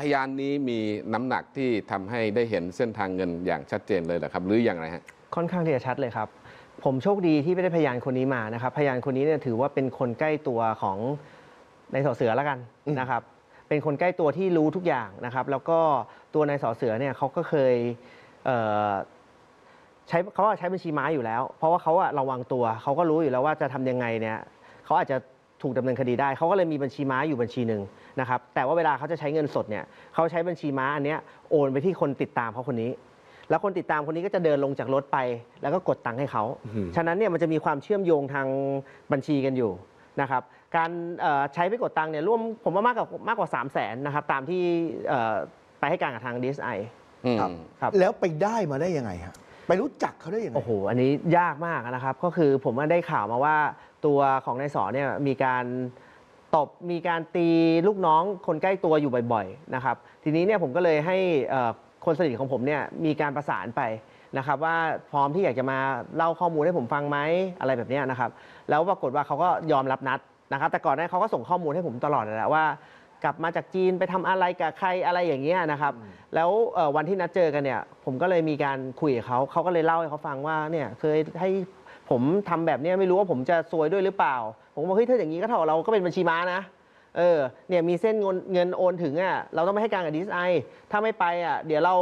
พยานนี้มีน้ำหนักที่ทำให้ได้เห็นเส้นทางเงินอย่างชัดเจนเลยเหรอครับ หรืออย่างไรฮะ ค่อนข้างที่จะชัดเลยครับ ผมโชคดีที่ไม่ได้พยานคนนี้มานะครับ พยานคนนี้เนี่ยถือว่าเป็นคนใกล้ตัวของนายสอเสือแล้วกันนะครับ เป็นคนใกล้ตัวที่รู้ทุกอย่างนะครับ แล้วก็ตัวนายสอเสือเนี่ยเขาก็เคยเอ่อใช้เขาอะใช้บัญชีม้าอยู่แล้ว เพราะว่าเขาอะระวังตัวเขาก็รู้อยู่แล้วว่าจะทำยังไงเนี่ยเขาอาจจะ ถูกดำเนินคดีได้เขาก็เลยมีบัญชีม้าอยู่บัญชีหนึ่งนะครับแต่ว่าเวลาเขาจะใช้เงินสดเนี่ยเขาใช้บัญชีม้าอันเนี้ยโอนไปที่คนติดตามเขาคนนี้ แล้วคนติดตามคนนี้ก็จะเดินลงจากรถไป แล้วก็กดตังค์ให้เขาฉะนั้นเนี่ยมันจะมีความเชื่อมโยงทางบัญชีกันอยู่นะครับการเอ่อใช้ไปกดตังค์เนี่ยร่วมผมว่ามากกว่ามากกว่า 3 0 0แสนนะครับตามที่เอ่อไปให้การกับทาง DSI อืมครับครับแล้วไปได้มาได้ยังไงฮะ ไปรู้จักเขาได้ยังไง โอ้โห อันนี้ยากมากนะครับ ก็คือผมได้ข่าวมาว่าตัวของนายสอนเนี่ยมีการตบ มีการตีลูกน้องคนใกล้ตัวอยู่บ่อยๆนะครับ ทีนี้เนี่ยผมก็เลยให้เอ่อคนสนิทของผมเนี่ยมีการประสานไปนะครับ ว่าพร้อมที่อยากจะมาเล่าข้อมูลให้ผมฟังไหมอะไรแบบเนี้ยนะครับ แล้วปรากฏว่าเขาก็ยอมรับนัดนะครับ แต่ก่อนหน้านั้นเขาก็ส่งข้อมูลให้ผมตลอดนั่นแหละว่า กลับมาจากจีนไปทำอะไรกับใครอะไรอย่างเงี้ยนะครับ แล้วเอ่อวันที่นัดเจอกันเนี่ยผมก็เลยมีการคุยกับเขาเขาก็เลยเล่าให้เขาฟังว่าเนี่ยเคยให้ผมทำแบบเนี้ยไม่รู้ว่าผมจะซวยด้วยหรือเปล่า ผมบอกเฮ้ยถ้าอย่างนี้ก็เท่ากับเราก็เป็นบัญชีม้านะ เออเนี่ยมีเส้นเงินเงินโอนถึงอะเราต้องไม่ให้การกับดีไอถ้าไม่ไปอะเดี๋ยวเรา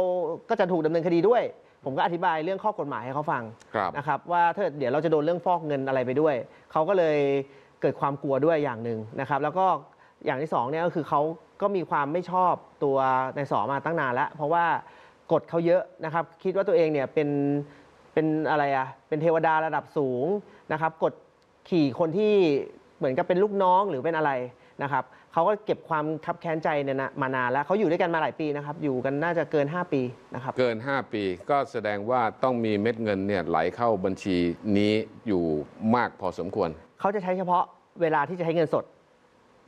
ก็จะถูกดำเนินคดีด้วย ผมก็อธิบายเรื่องข้อกฎหมายให้เขาฟัง ครับ นะครับว่าถ้าเดี๋ยวเราจะโดนเรื่องฟอกเงินอะไรไปด้วย เขาก็เลยเกิดความกลัวด้วยอย่างหนึ่งนะครับ แล้วก็ อย่างที่สองเนี่ยก็คือเขาก็มีความไม่ชอบตัวในายสอมาตั้งนานแล้ว เพราะว่ากฎเขาเยอะนะครับ คิดว่าตัวเองเนี่ยเป็นเป็นอะไรอะเป็นเทวดาระดับสูงนะครับกดขี่คนที่เหมือนกับเป็นลูกน้องหรือเป็นอะไรนะครับเขาก็เก็บความคับแค้นใจเนี่ยนะมานานแล้วเขาอยู่ด้วยกันมาหลายปีนะครับ อยู่กันน่าจะเกิน 5 ปีนะครับ เกิน 5 ปีก็แสดงว่าต้องมีเม็ดเงินเนี่ยไหลเข้าบัญชีนี้อยู่มากพอสมควร เขาจะใช้เฉพาะเวลาที่จะใช้เงินสด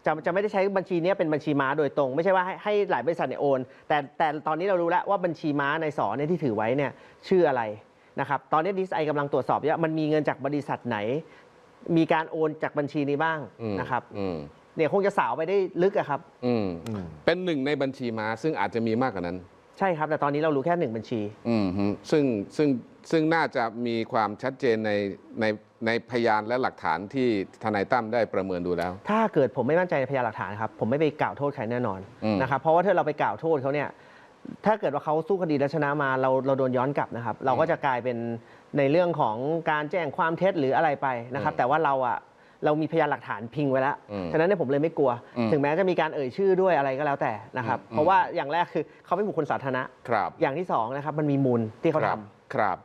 จะจะไม่ได้ใช้บัญชีเนี้ยเป็นบัญชีม้าโดยตรง ไม่ใช่ว่าให้ให้หลายบริษัทเนี่ยโอน แต่แต่ตอนนี้เรารู้แล้วว่าบัญชีม้าในสอเนี่ยที่ถือไว้เนี่ยชื่ออะไรนะครับตอนนี้ดีไอกำลังตรวจสอบว่ามันมีเงินจากบริษัทไหน มีการโอนจากบัญชีนี้บ้างอืมนะครับอืมเนี่ยคงจะสาวไปได้ลึกอะครับอืมอืมเป็นหนึ่งในบัญชีม้าซึ่งอาจจะมีมากกว่านั้น ใช่ครับ แต่ตอนนี้เรารู้แค่หนึ่งบัญชี อืมฮึซึ่งซึ่งซึ่งน่าจะมีความชัดเจนในในในพยานและหลักฐานที่ทนายตั้มได้ประเมินดูแล้ว ถ้าเกิดผมไม่มั่นใจในพยานหลักฐานครับผมไม่ไปกล่าวโทษใครแน่นอนอืม นะครับเพราะว่าถ้าเราไปกล่าวโทษเขาเนี่ยถ้าเกิดว่าเขาสู้คดีและชนะมาเราเราโดนย้อนกลับนะครับ เราก็จะกลายเป็นในเรื่องของการแจ้งความเท็จหรืออะไรไปนะครับ แต่ว่าเราอะ เรามีพยานหลักฐานพิงไว้แล้ว ฉะนั้นเนี่ยผมเลยไม่กลัว ถึงแม้จะมีการเอ่ยชื่อด้วยอะไรก็แล้วแต่นะครับ เพราะว่าอย่างแรกคือเขาเป็นบุคคลสาธารณะครับอย่างที่สองนะครับมันมีมูลที่เขาทำครับ